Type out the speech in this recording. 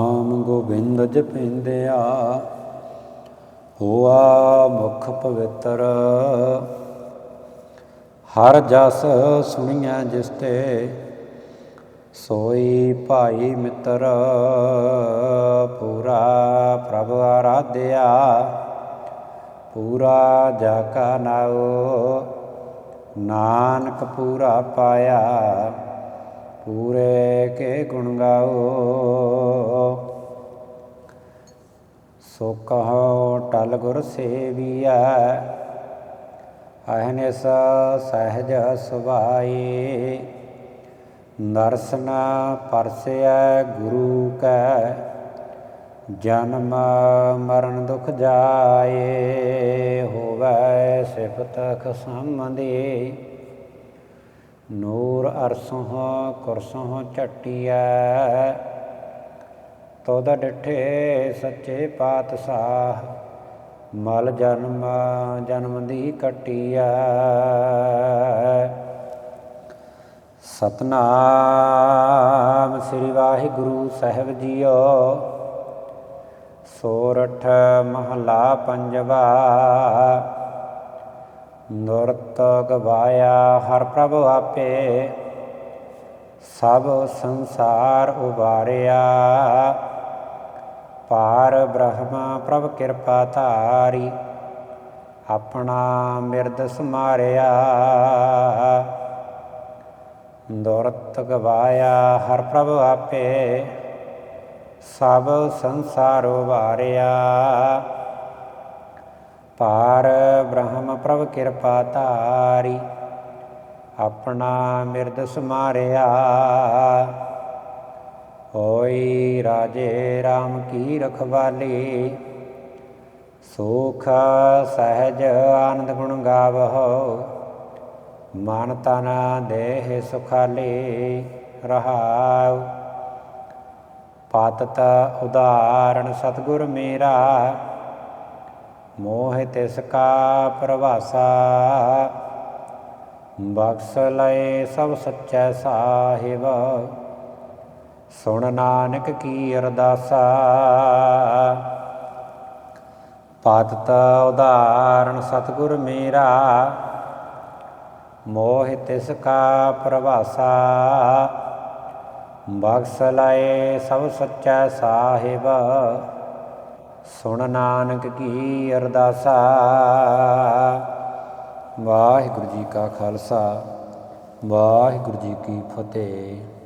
ਨਾਮ ਗੋਬਿੰਦ ਜਪਿੰਦਿਆ, ਹੋਆ ਮੁਖ ਪਵਿੱਤਰ। ਹਰ ਜਸ ਸੁਣੀਐ ਜਿਸ ਤੇ ਸੋਈ ਭਾਈ ਮਿੱਤਰ। ਪੂਰਾ ਪ੍ਰਭ ਆਰਾਧਿਆ, ਪੂਰਾ ਜਾ ਕਾ ਨਾਉ। ਨਾਨਕ ਪੂਰਾ ਪਾਇਆ, ਪੂਰੇ ਕੇ ਗੁਣ ਗਾਓ ਸੋ ਕਹੋ ਟਲ ਗੁਰ ਸੇਵੀਐ, ਅਹਨਿਸ ਸਹਿਜ ਸੁਭਾਈ। ਦਰਸ਼ਨ ਪਰਸੈ ਗੁਰੂ ਕੈ, ਜਨਮ ਮਰਨ ਦੁਖ ਜਾਏ, ਹੋਵੇ ਸਿਫਤ ਖਸਮਦੀ ਨੂਰ ਅਰਸੋਂ ਕੁਰਸੋਂ ਝਟਿਐ ਤੋਦ ਡਿਠੇ ਸੱਚੇ ਪਾਤਸ਼ਾਹ, ਮਲ ਜਨਮ ਜਨਮ ਦੀ ਕਟਿਐ ਸਤਨਾਮ ਸ੍ਰੀ ਵਾਹਿਗੁਰੂ ਸਾਹਿਬ ਜੀਓ, ਸੋਰਠ ਮਹਲਾ ਪੰਜਵਾ, ਨੁਰਤ ਗਵਾਇਆ ਹਰ ਪ੍ਰਭ ਆਪੇ, ਸਭ ਸੰਸਾਰ ਉਬਾਰਿਆ। ਪਾਰ ਬ੍ਰਹਮ ਪ੍ਰਭ ਕਿਰਪਾ ਧਾਰੀ, ਆਪਣਾ ਮਿਰਦ ਸਮਾਰਿਆ। ਦੁਰਤ ਗਵਾਇਆ ਹਰ ਪ੍ਰਭ ਆਪੇ, ਸਭ ਸੰਸਾਰ ਵਾਰਿਆ। ਪਾਰ ਬ੍ਰਹਮ ਪ੍ਰਭ ਕਿਰਪਾ ਧਾਰੀ, ਆਪਣਾ ਮਿਰਦ ਸਮਾਰਿਆ। ਹੋਈ ਰਾਜੇ RAM ਕੀ ਰਖਵਾਲੀ? ਸੁਖ, ਸਹਿਜ, ਆਨੰਦ ਗੁਣ ਗਾਵਹੁ। ਮਨ ਤਨ, ਦੇਹ ਸੁਖਾਲੀ ਰਹਾਉ। ਪਾਤਤ ਉਦਾਹਰਣ ਸਤਗੁਰ ਮੇਰਾ। ਮੋਹ ਤਿਸ ਕਾ ਪ੍ਰਵਾਸਾ। ਬਖਸ਼ ਲਏ ਸਭ ਸੱਚੈ ਸਾਹਿਬ। ਸੁਣ ਨਾਨਕ ਕੀ ਅਰਦਾਸਾ। ਪਾਤਤ ਉਦਾਹਰਣ ਸਤਗੁਰ ਮੇਰਾ, ਮੋਹਿ ਤਿਸ ਕਾ ਪ੍ਰਵਾਸਾ। ਬਖਸ਼ ਲਾਏ ਸਭ ਸੱਚਾ ਸਾਹਿਬ, ਸੁਣ ਨਾਨਕ ਕੀ ਅਰਦਾਸਾ। ਵਾਹਿਗੁਰੂ ਜੀ ਕਾ ਖਾਲਸਾ, ਵਾਹਿਗੁਰੂ ਜੀ ਕੀ ਫਤਿਹ।